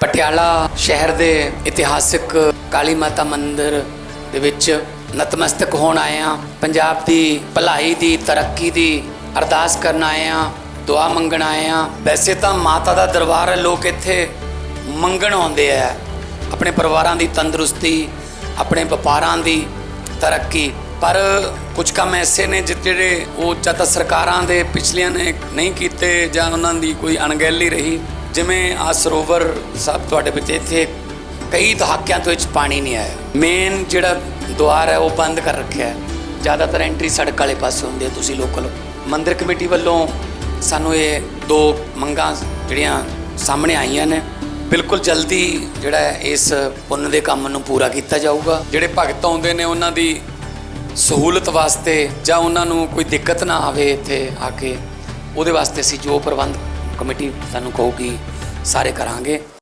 ਪਟਿਆਲਾ ਸ਼ਹਿਰ ਦੇ ਇਤਿਹਾਸਿਕ ਕਾਲੀ ਮਾਤਾ ਮੰਦਿਰ ਦੇ ਵਿੱਚ ਨਤਮਸਤਕ ਹੋਣ ਆਏ ਹਾਂ। ਪੰਜਾਬ ਦੀ ਭਲਾਈ ਦੀ, ਤਰੱਕੀ ਦੀ ਅਰਦਾਸ ਕਰਨ ਆਏ ਹਾਂ, ਦੁਆ ਮੰਗਣ ਆਏ ਹਾਂ। ਵੈਸੇ ਤਾਂ ਮਾਤਾ ਦਾ ਦਰਬਾਰ ਹੈ, ਲੋਕ ਇੱਥੇ ਮੰਗਣ ਆਉਂਦੇ ਆ। ਆਪਣੇ ਪਰਿਵਾਰਾਂ ਦੀ ਤੰਦਰੁਸਤੀ, ਆਪਣੇ ਵਪਾਰਾਂ ਦੀ ਤਰੱਕੀ। ਪਰ ਕੁਝ ਕੰਮ ਐਸੇ ਨੇ ਜਿਹੜੇ ਉਹ ਜਾਂ ਤਾਂ ਸਰਕਾਰਾਂ ਦੇ ਪਿਛਲੀਆਂ ਨੇ ਨਹੀਂ ਕੀਤੇ ਜਾਂ ਉਹਨਾਂ ਦੀ ਕੋਈ ਅਣਗਹਿਲੀ ਰਹੀ ਜਿਵੇਂ ਆ ਸਰੋਵਰ ਸਾਹਿਬ ਤੁਹਾਡੇ ਵਿੱਚ ਇੱਥੇ ਕਈ ਦਹਾਕਿਆਂ ਤੋਂ ਵਿੱਚ ਪਾਣੀ ਨਹੀਂ ਆਇਆ। ਮੇਨ ਜਿਹੜਾ ਦੁਆਰ ਹੈ, ਉਹ ਬੰਦ ਕਰ ਰੱਖਿਆ ਹੈ। ਜ਼ਿਆਦਾਤਰ ਐਂਟਰੀ ਸੜਕ ਵਾਲੇ ਪਾਸੇ ਹੁੰਦੀ ਹੈ ਤੁਸੀਂ ਲੋਕਲ ਮੰਦਿਰ ਕਮੇਟੀ ਵੱਲੋਂ ਸਾਨੂੰ ਇਹ ਦੋ ਮੰਗਾਂ ਜਿਹੜੀਆਂ ਸਾਹਮਣੇ ਆਈਆਂ ਨੇ। ਬਿਲਕੁਲ ਜਲਦੀ ਜਿਹੜਾ ਇਸ ਪੁੰਨ ਦੇ ਕੰਮ ਨੂੰ ਪੂਰਾ ਕੀਤਾ ਜਾਊਗਾ। ਜਿਹੜੇ ਭਗਤ ਆਉਂਦੇ ਨੇ, ਉਹਨਾਂ ਦੀ ਸਹੂਲਤ ਵਾਸਤੇ ਜਾਂ ਉਹਨਾਂ ਨੂੰ ਕੋਈ ਦਿੱਕਤ ਨਾ ਆਵੇ ਇੱਥੇ ਆ ਕੇ, ਉਹਦੇ ਵਾਸਤੇ ਅਸੀਂ ਜੋ ਪ੍ਰਬੰਧ ਕਮੇਟੀ ਸਾਨੂੰ ਕਹੂਗੀ ਸਾਰੇ ਕਰਾਂਗੇ।